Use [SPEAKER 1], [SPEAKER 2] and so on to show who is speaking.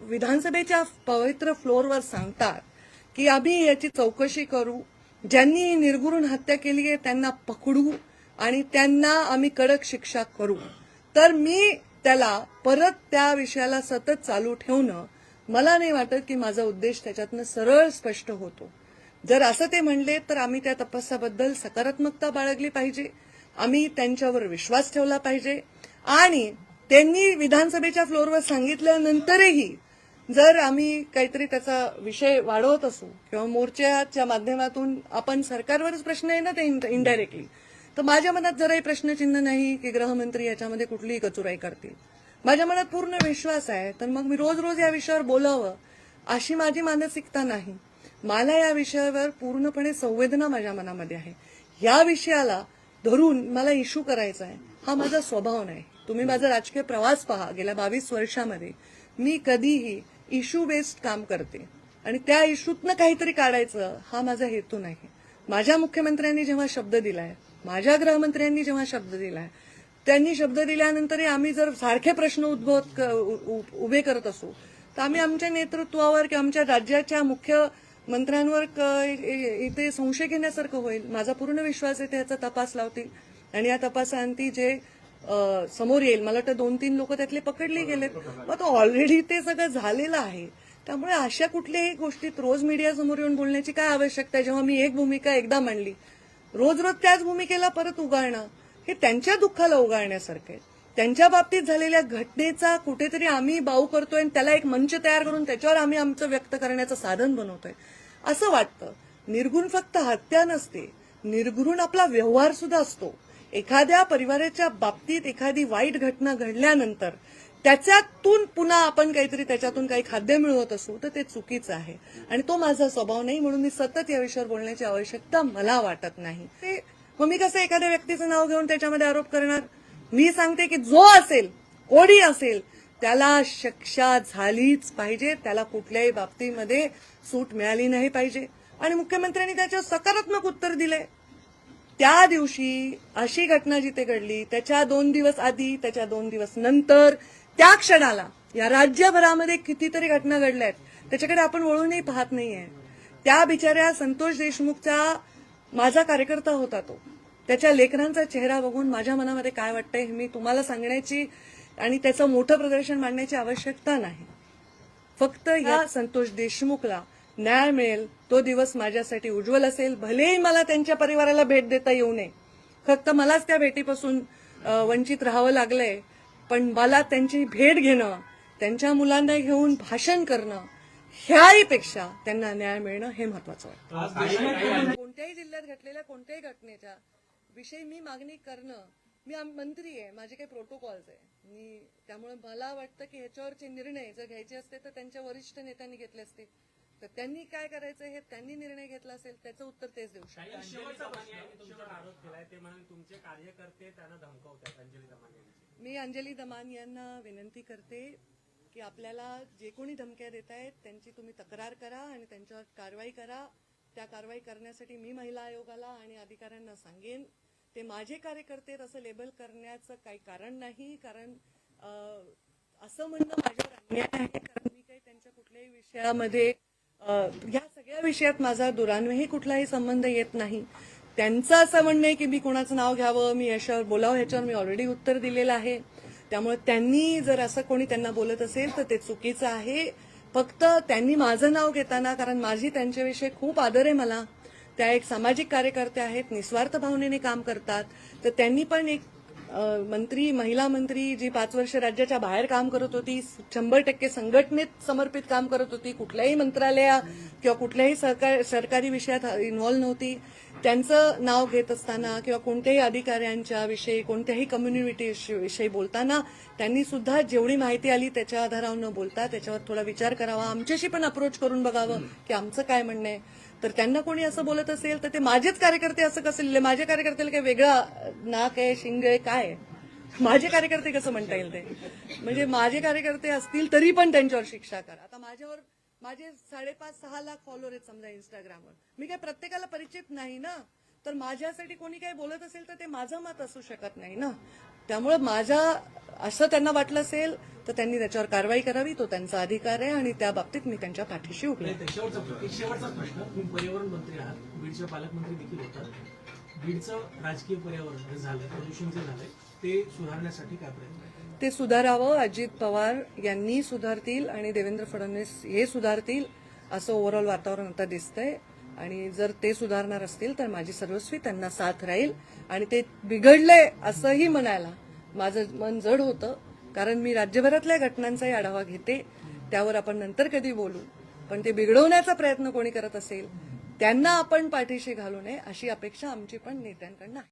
[SPEAKER 1] विधानसभेच्या पवित्र फ्लोअरवर सांगतात की आम्ही याची चौकशी करू. ज्यांनी निर्गुण हत्या केली आहे त्यांना पकडू आणि त्यांना आम्ही कडक शिक्षा करू. तर मी त्याला परत त्या विषयाला सतत चालू ठेवणं मला नाही वाटत की माझा उद्देश त्याच्यातनं सरळ स्पष्ट होतो. जर असं ते म्हणले तर आम्ही त्या तपासाबद्दल सकारात्मकता बाळगली पाहिजे. आम्ही त्यांच्यावर विश्वास ठेवला पाहिजे. आणि त्यांनी विधानसभेच्या फ्लोअरवर सांगितल्यानंतरही जर आम्ही काहीतरी त्याचा विषय वाढवत असू किंवा मोर्चाच्या माध्यमातून आपण सरकारवरच प्रश्न आहे ना ते इनडायरेक्टली तर माझ्या मनात जराही प्रश्नचिन्ह नाही की गृहमंत्री याच्यामध्ये कुठलीही कचुराई करतील. माझ्या मनात पूर्ण विश्वास आहे तर मग मी रोज रोज या विषयावर बोलावं अशी माझी मानसिकता नाही. मला या विषयावर पूर्णपणे संवेदना माझ्या मनामध्ये आहे. या विषयाला धरून मला इश्यू करायचा आहे हा माझा स्वभाव नाही. तुम्ही माझा राजकीय प्रवास पहा. गेल्या बावीस वर्षामध्ये मी कधीही इश्यू बेस्ड काम करते. आणि त्या इश्यूतनं काहीतरी काढायचं हा माझा हेतू नाही. माझ्या मुख्यमंत्र्यांनी जेव्हा शब्द दिलाय माझ्या गृहमंत्र्यांनी जेव्हा शब्द दिलाय त्यांनी शब्द दिल्यानंतरही आम्ही जर सारखे प्रश्न उद्भवत क- उ- उ- उभे करत असू तर आम्ही आमच्या नेतृत्वावर किंवा आमच्या राज्याच्या मुख्य मंत्र्यांवर क- इथे संशय घेण्यासारखं होईल. माझा पूर्ण विश्वास आहे त्याचा तपास लावतील. आणि या तपासांती जे समोर येईल. मला वाटतं दोन तीन लोक त्यातले पकडले गेलेत. मग तो ऑलरेडी ते सगळं झालेलं आहे. त्यामुळे अशा कुठल्याही गोष्टीत रोज मीडिया समोर येऊन बोलण्याची काय आवश्यकता आहे? जेव्हा मी एक भूमिका एकदा मांडली रोज रोज त्याच भूमिकेला परत उगाळणं हे त्यांच्या दुःखाला उगाळण्यासारखं आहे. त्यांच्या बाबतीत झालेल्या घटनेचा कुठेतरी आम्ही बाऊ करतोय आणि त्याला एक मंच तयार करून त्याच्यावर आम्ही आमचं व्यक्त करण्याचं साधन बनवतोय. असं वाटतं. निर्गुण फक्त हत्या नसते. निर्गुण आपला व्यवहार सुद्धा असतो. एखाद्या परिवाराच्या बाबतीत एखादी वाईट घटना घडल्यानंतर त्याच्यातून पुन्हा आपण काहीतरी त्याच्यातून काही खाद्य मिळवत असू तर ते चुकीचं आहे. आणि तो माझा स्वभाव नाही म्हणून मी सतत या विषयावर बोलण्याची आवश्यकता मला वाटत नाही. ते मग मी कसं एखाद्या व्यक्तीचं नाव घेऊन त्याच्यामध्ये आरोप करणार? मी सांगते की जो असेल कोणी असेल त्याला शिक्षा झालीच पाहिजे त्याला कुठल्याही बाबतीमध्ये सूट मिळाली नाही पाहिजे. आणि मुख्यमंत्र्यांनी त्याच्यावर सकारात्मक उत्तर दिलंय. त्या दिवशी अशी घटना जिथे घडली त्याच्या दोन दिवस आधी त्याच्या दोन दिवस नंतर त्या क्षणाला या राज्यभरामध्ये कितीतरी घटना घडल्या आहेत त्याच्याकडे आपण वळूनही पाहत नाहीये. त्या बिचाऱ्या संतोष देशमुखचा माझा कार्यकर्ता होता तो. त्याच्या लेकरांचा चेहरा बघून माझ्या मनामध्ये काय वाटतंय हे मी तुम्हाला सांगण्याची आणि त्याचं मोठं प्रदर्शन मांडण्याची आवश्यकता नाही. फक्त या संतोष देशमुखला न्याय मिळेल तो दिवस माझ्यासाठी उज्ज्वल असेल भलेही मला त्यांच्या परिवाराला भेट देता येऊ नये. फक्त मलाच त्या भेटीपासून वंचित राहावं लागलंय. पण मला त्यांची भेट घेणं त्यांच्या मुलांना घेऊन भाषण करणं ह्याही पेक्षा त्यांना न्याय मिळणं हे महत्वाचं वाटतं कोणत्याही जिल्ह्यात घडलेल्या कोणत्याही घटनेच्या विषयी मी मागणी करणं मी मंत्री आहे माझे काही प्रोटोकॉल्स आहे. मी त्यामुळे मला वाटतं की ह्याच्यावरचे निर्णय जर घ्यायचे असते तर त्यांच्या वरिष्ठ नेत्यांनी घेतले असते. तर त्यांनी काय करायचं हे त्यांनी निर्णय घेतला असेल त्याचं उत्तर तेच देऊ शकतात.
[SPEAKER 2] काही शेवटचा प्रश्न. आहे. तुमच्यावर आरोप केलाय ते म्हणाले तुमचे कार्यकर्ते त्यांना धमकावतात अंजली दमाने यांची.
[SPEAKER 1] मी अंजली दमान यांना विनंती करते की आपल्याला जे कोणी धमक्या देत आहेत त्यांची तुम्ही तक्रार करा आणि त्यांच्यावर कारवाई करा. त्या कारवाई करण्यासाठी मी महिला आयोगाला आणि अधिकाऱ्यांना सांगेन ते माझे कार्यकर्ते असं लेबल करण्याचं काही कारण नाही कारण असं म्हणणं माझ्यावर अन्याय आहे कारण मी काही त्यांच्या कुठल्याही विषयामध्ये ह्या सगळ्या विषयात माझा दुरान्वयही कुठलाही संबंध येत नाही. त्यांचं असं म्हणणं आहे की मी कोणाचं नाव घ्यावं मी याच्यावर बोलावं ह्याच्यावर मी ऑलरेडी उत्तर दिलेलं आहे. त्यामुळे त्यांनी जर असं कोणी त्यांना बोलत असेल तर ते चुकीचं आहे. फक्त त्यांनी माझं नाव घेताना कारण माझी त्यांच्याविषयी खूप आदर आहे मला. त्या एक सामाजिक कार्यकर्त्या आहेत निस्वार्थ भावनेने काम करतात. तर त्यांनी पण एक मंत्री महिला मंत्री जी पाच वर्ष राज्याच्या बाहेर काम करत होती शंभर टक्के संघटनेत समर्पित काम करत होती कुठल्याही मंत्रालया किंवा कुठल्याही सरकार सरकारी विषयात इन्व्हॉल्व्ह नव्हती. त्यांचं नाव घेत असताना किंवा कोणत्याही अधिकाऱ्यांच्या विषयी कोणत्याही कम्युनिटी विषयी बोलताना त्यांनी सुद्धा जेवढी माहिती आली त्याच्या आधारावर न बोलता त्याच्यावर थोडा विचार करावा. आमच्याशी पण अप्रोच करून बघावं की आमचं काय म्हणणं आहे. तर त्यांना कोणी असं बोलत असेल तर ते माझेच कार्यकर्ते असं कसं लिहिलं? माझ्या कार्यकर्त्याला काही वेगळा नाक आहे शिंग आहे काय माझे कार्यकर्ते कसं म्हणता येईल ते? म्हणजे माझे कार्यकर्ते असतील तरी पण त्यांच्यावर शिक्षा करा. आता माझ्यावर माझे साडेपाच सहा लाख फॉलोअर आहेत समजा इंस्टाग्रामवर मी काय प्रत्येकाला परिचित नाही ना? तर माझ्यासाठी कोणी काही बोलत असेल तर ते माझं मत असू शकत नाही ना? त्यामुळे माझ्या असं त्यांना वाटलं असेल तर त्यांनी त्याच्यावर कारवाई करावी तो त्यांचा अधिकार आहे आणि त्या बाबतीत मी त्यांच्या पाठीशी उभी
[SPEAKER 3] शेवटचा प्रश्न- तुम्ही पर्यावरण मंत्री आहात बीडच्या पालकमंत्री देखील होतात. बीडचं राजकीय पर्यावरण झालं प्रदूषण जे झालंय ते सुधारण्यासाठी काय प्रयत्न?
[SPEAKER 1] ते सुधारावं. अजित पवार यांनी सुधारतील आणि देवेंद्र फडणवीस हे सुधारतील असं ओव्हरऑल वातावरण आता दिसतंय. आणि जर ते सुधारणार असतील तर माझी सर्वस्वी त्यांना साथ राहील. आणि ते बिघडले असंही म्हणायला माझं मन जड होतं. कारण मी राज्यभरातल्या घटनांचाही आढावा घेते. त्यावर आपण नंतर कधी बोलू. पण ते बिघडवण्याचा प्रयत्न कोणी करत असेल त्यांना आपण पाठीशी घालू नये अशी अपेक्षा आमची पण नेत्यांकडनं आहे.